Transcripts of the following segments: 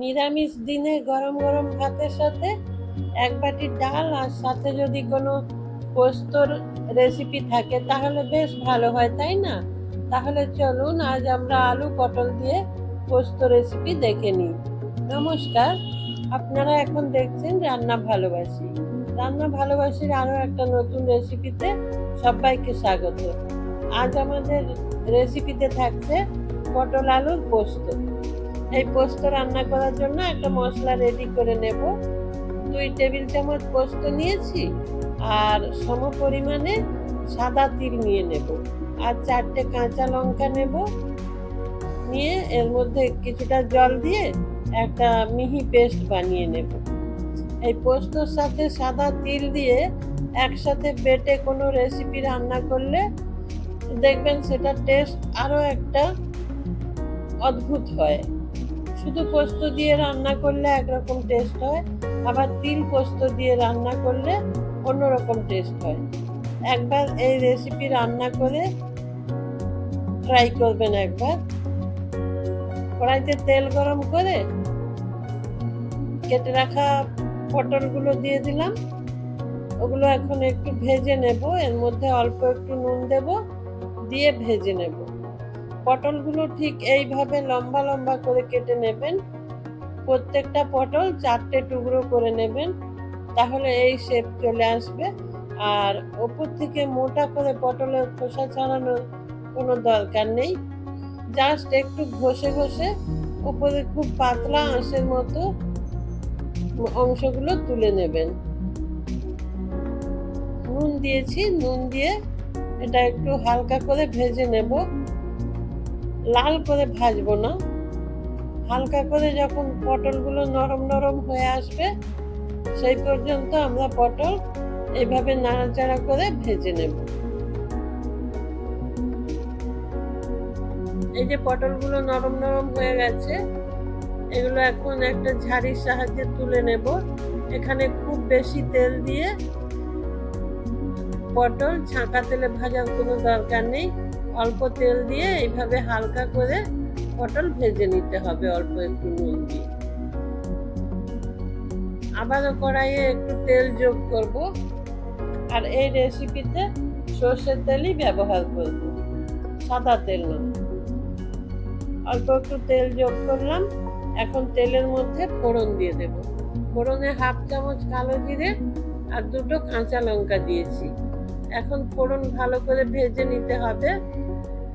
নিরামিষ দিনে গরম গরম ভাতের সাথে এক বাটি ডাল আর সাথে যদি কোনো পোস্তর রেসিপি থাকে, তাহলে বেশ ভালো হয়, তাই না? তাহলে চলুন আজ আমরা আলু পটল দিয়ে পোস্ত রেসিপি দেখে নিই। নমস্কার, আপনারা এখন দেখছেন রান্না ভালোবাসি। রান্না ভালোবাসির আরও একটা নতুন রেসিপিতে সবাইকে স্বাগত। আজ আমাদের রেসিপিতে থাকছে পটল আলুর পোস্ত। এই পোস্ত রান্না করার জন্য একটা মশলা রেডি করে নেব। দুই টেবিল চামচ পোস্ত নিয়েছি আর সম পরিমাণে সাদা তিল নিয়ে নেব আর চারটে কাঁচা লঙ্কা নেব। নিয়ে এর মধ্যে কিছুটা জল দিয়ে একটা মিহি পেস্ট বানিয়ে নেব। এই পোস্তর সাথে সাদা তিল দিয়ে একসাথে বেটে কোনো রেসিপি রান্না করলে দেখবেন সেটা টেস্ট আরও একটা অদ্ভুত হয়। শুধু পোস্ত দিয়ে রান্না করলে একরকম টেস্ট হয়, আবার তিল পোস্ত দিয়ে রান্না করলে অন্যরকম টেস্ট হয়। একবার এই রেসিপি রান্না করে ট্রাই করবেন একবার। কড়াইতে তেল গরম করে কেটে রাখা পটলগুলো দিয়ে দিলাম। ওগুলো এখন একটু ভেজে নেব, এর মধ্যে অল্প একটু নুন দেব, দিয়ে ভেজে নেব। পটলগুলো ঠিক এইভাবে লম্বা লম্বা করে কেটে নেবেন। প্রত্যেকটা পটল চারটে টুকরো করে নেবেন, তাহলে এই শেপ চলে আসবে। আর ওপর থেকে মোটা করে পটলের খোসা ছাড়ানোর কোনো দরকার নেই। জাস্ট একটু ঘষে ঘষে উপরে খুব পাতলা আঁশের মতো অংশগুলো তুলে নেবেন। নুন দিয়েছি, নুন দিয়ে এটা একটু হালকা করে ভেজে নেব। লাল করে ভাজবো না। হালকা করে যখন পটলগুলো নরম নরম হয়ে আসবে, সেই পর্যন্ত আমরা পটল এইভাবে নাড়াচাড়া করে ভেজে নেব। এই যে পটলগুলো নরম নরম হয়ে গেছে, এগুলো এখন একটা ঝাড়ির সাহায্যে তুলে নেব। এখানে খুব বেশি তেল দিয়ে পটল ছাঁকা তেলে ভাজার কোনো দরকার নেই। অল্প তেল দিয়ে এইভাবে হালকা করে পটল ভেজে নিতে হবে, অল্প একটু নুন দিয়ে। আবারও কড়াইয়ে একটু তেল যোগ করব। আর এই রেসিপিতে সর্ষের তেলই ব্যবহার করব, সাদা তেল অল্প একটু তেল যোগ করলাম, এখন তেলের মধ্যে ফোড়ন দিয়ে দেব। ফোড়নে হাফ চামচ কালো জিরে আর দুটো কাঁচা লঙ্কা দিয়েছি। এখন ফোড়ন ভালো করে ভেজে নিতে হবে।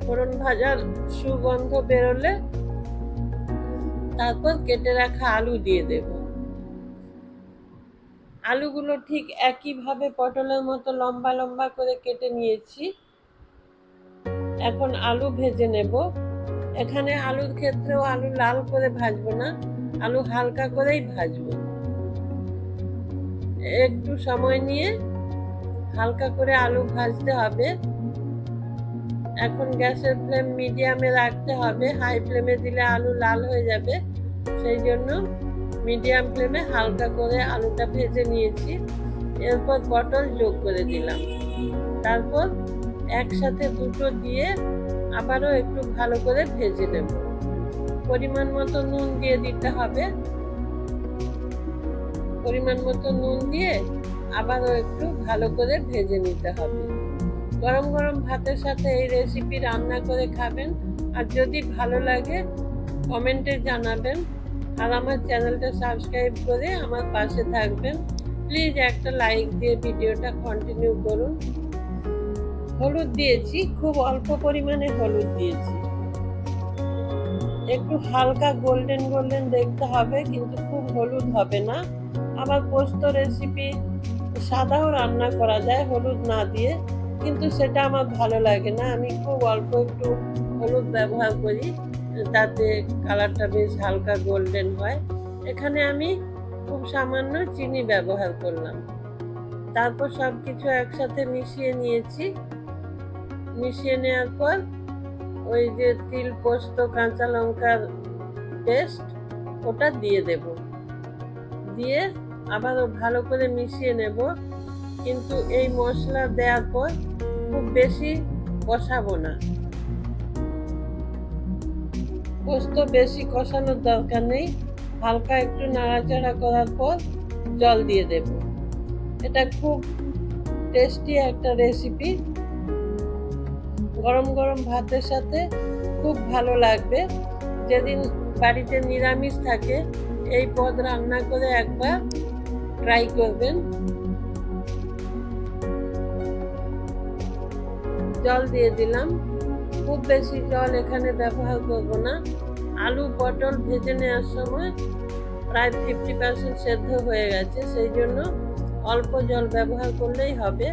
ফোড়ন ভাজার সুগন্ধ বেরোলে তারপর কেটে রাখা আলু দিয়ে দেব। আলুগুলো ঠিক একইভাবে পটলের মতো লম্বা লম্বা করে কেটে নিয়েছি। এখন আলু ভেজে নেব। এখানে আলুর ক্ষেত্রেও আলু লাল করে ভাজবো না, আলু হালকা করেই ভাজবো। একটু সময় নিয়ে হালকা করে আলু ভাজতে হবে। এখন গ্যাসের ফ্লেম মিডিয়ামে রাখতে হবে। হাই ফ্লেমে দিলে আলু লাল হয়ে যাবে। সেই জন্য মিডিয়াম ফ্লেমে হালকা করে আলুটা ভেজে নিয়েছি। এরপর পটল যোগ করে দিলাম। তারপর একসাথে দুটো দিয়ে আবারও একটু ভালো করে ভেজে নেব। পরিমাণ মতো নুন দিয়ে দিতে হবে। পরিমাণ মতো নুন দিয়ে আবারও একটু ভালো করে ভেজে নিতে হবে। গরম গরম ভাতের সাথে এই রেসিপি রান্না করে খাবেন। আর যদি ভালো লাগে কমেন্টে জানাবেন। আর আমার চ্যানেলটা সাবস্ক্রাইব করে আমার পাশে থাকবেন। প্লিজ একটা লাইক দিয়ে ভিডিওটা কন্টিনিউ করুন। হলুদ দিয়েছি, খুব অল্প পরিমাণে হলুদ দিয়েছি। একটু হালকা গোল্ডেন গোল্ডেন দেখতে হবে, কিন্তু খুব হলুদ হবে না। আবার পোস্ত রেসিপি সাদাও রান্না করা যায়, হলুদ না দিয়ে। কিন্তু সেটা আমার ভালো লাগে না। আমি খুব অল্প একটু হলুদ ব্যবহার করি, তাতে কালারটা বেশ হালকা গোল্ডেন হয়। এখানে আমি খুব সামান্য চিনি ব্যবহার করলাম। তারপর সব কিছু একসাথে মিশিয়ে নিয়েছি। মিশিয়ে নেওয়ার পর ওই যে তিল পোস্ত, কাঁচা লঙ্কার পেস্ট, ওটা দিয়ে দেব। দিয়ে আবারও ভালো করে মিশিয়ে নেব। কিন্তু এই মশলা দেওয়ার পর খুব বেশি কষাবো না। পোস্ত বেশি কষানোর দরকার নেই। হালকা একটু নাড়াচাড়া করার পর জল দিয়ে দেব। এটা খুব টেস্টি একটা রেসিপি গরম গরম ভাতের সাথে খুব ভালো লাগবে। যেদিন বাড়িতে নিরামিষ থাকে, এই পদ রান্না করে একবার ট্রাই করবেন। জল দিয়ে দিলাম। খুব বেশি জল এখানে ব্যবহার করব না। আলু, পটল ভেজে নেওয়ার সময় প্রায় ফিফটি পার্সেন্ট সেদ্ধ হয়ে গেছে। সেই জন্য অল্প জল ব্যবহার করলেই হবে।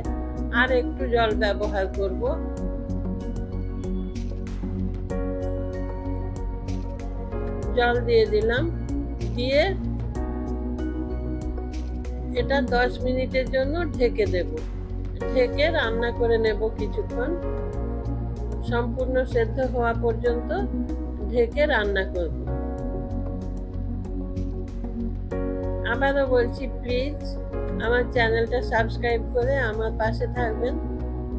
আর একটু জল ব্যবহার করব। জল দিয়ে দিলাম। দিয়ে এটা দশ মিনিটের জন্য ঢেকে দেব। ঢেকে রান্না করে নেব কিছুক্ষণ। সম্পূর্ণ সেদ্ধ হওয়া পর্যন্ত ঢেকে রান্না করব। আবারও বলছি প্লিজ আমার চ্যানেলটা সাবস্ক্রাইব করে আমার পাশে থাকবেন।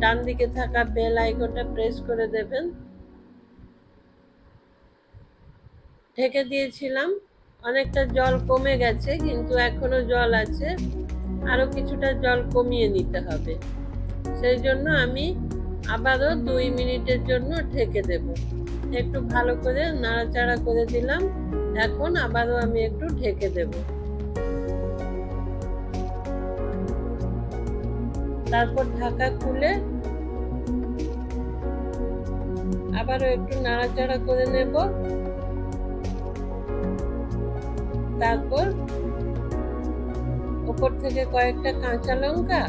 ডান দিকে থাকা বেল আইকনটা প্রেস করে দেবেন। ঢেকে দিয়েছিলাম। অনেকটা জল কমে গেছে, কিন্তু এখনও জল আছে। আরও কিছুটা জল কমিয়ে নিতে হবে। সেই জন্য আমি আবারও দুই মিনিটের জন্য ঢেকে দেব। একটু ভালো করে নাড়াচাড়া করে দিলাম। এখন আবারও আমি একটু ঢেকে দেব। তারপর ঢাকা খুলে আবারও একটু নাড়াচাড়া করে নেব। তারপর উপর থেকে কয়েকটা কাঁচা লঙ্কা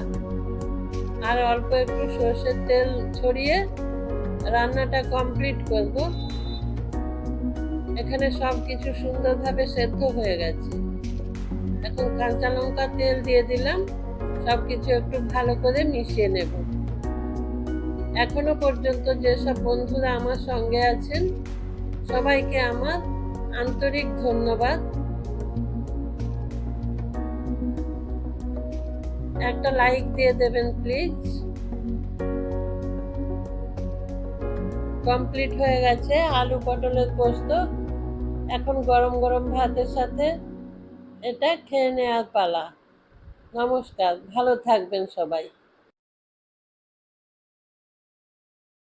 আর অল্প একটু সর্ষের তেল ছড়িয়ে রান্নাটা কমপ্লিট করব। এখানে সব কিছু সুন্দরভাবে সেদ্ধ হয়ে গেছে। এখন কাঁচা লঙ্কা তেল দিয়ে দিলাম। সব কিছু একটু ভালো করে মিশিয়ে নেব। এখনও পর্যন্ত যেসব বন্ধুরা আমার সঙ্গে আছেন, সবাইকে আমার আন্তরিক ধন্যবাদ। একটা লাইক দিয়ে দেবেন প্লিজ কমপ্লিট হয়ে গেছে আলু পটলের পোস্ত। এখন গরম গরম ভাতের সাথে এটা খেয়ে নেওয়ার পালা। নমস্কার, ভালো থাকবেন সবাই।